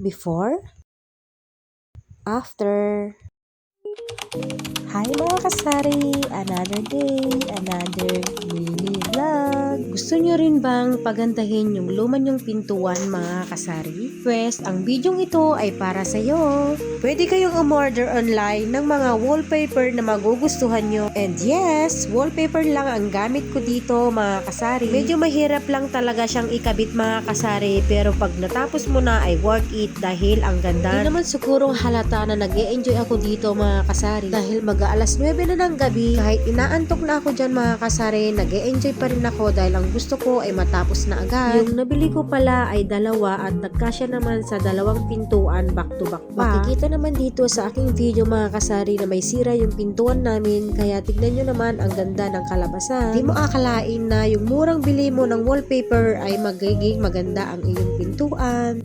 before, after. Hi mga kasari! Another day, another. Gusto nyo rin bang pagandahin yung luma nyong pintuan mga kasari? Pwes, ang bidyong ito ay para sa'yo. Pwede kayong umorder online ng mga wallpaper na magugustuhan nyo. And yes, wallpaper lang ang gamit ko dito mga kasari. Medyo mahirap lang talaga siyang ikabit mga kasari pero pag natapos mo na ay worth it dahil ang ganda. Hindi naman sigurong halata na nag enjoy ako dito mga kasari dahil mag alas 9 na ng gabi kahit inaantok na ako dyan mga kasari nag enjoy pa rin ako dahil ang gusto ko ay matapos na agad. Yung nabili ko pala ay dalawa at nagkasya naman sa dalawang pintuan back to back pa. Makikita naman dito sa aking video mga kasari na may sira yung pintuan namin kaya tignan nyo naman ang ganda ng kalabasan. Di mo akalain na yung murang bili mo ng wallpaper ay magiging maganda ang iyong pintuan.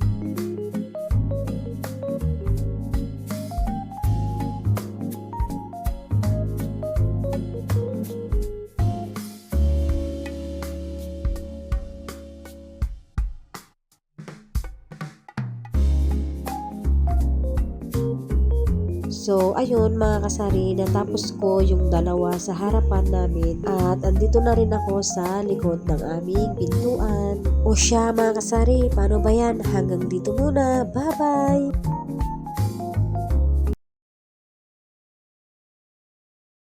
So, ayun mga kasari, natapos ko yung dalawa sa harapan namin at andito na rin ako sa likod ng aming pintuan. O siya mga kasari, paano ba yan? Hanggang dito muna. Bye-bye!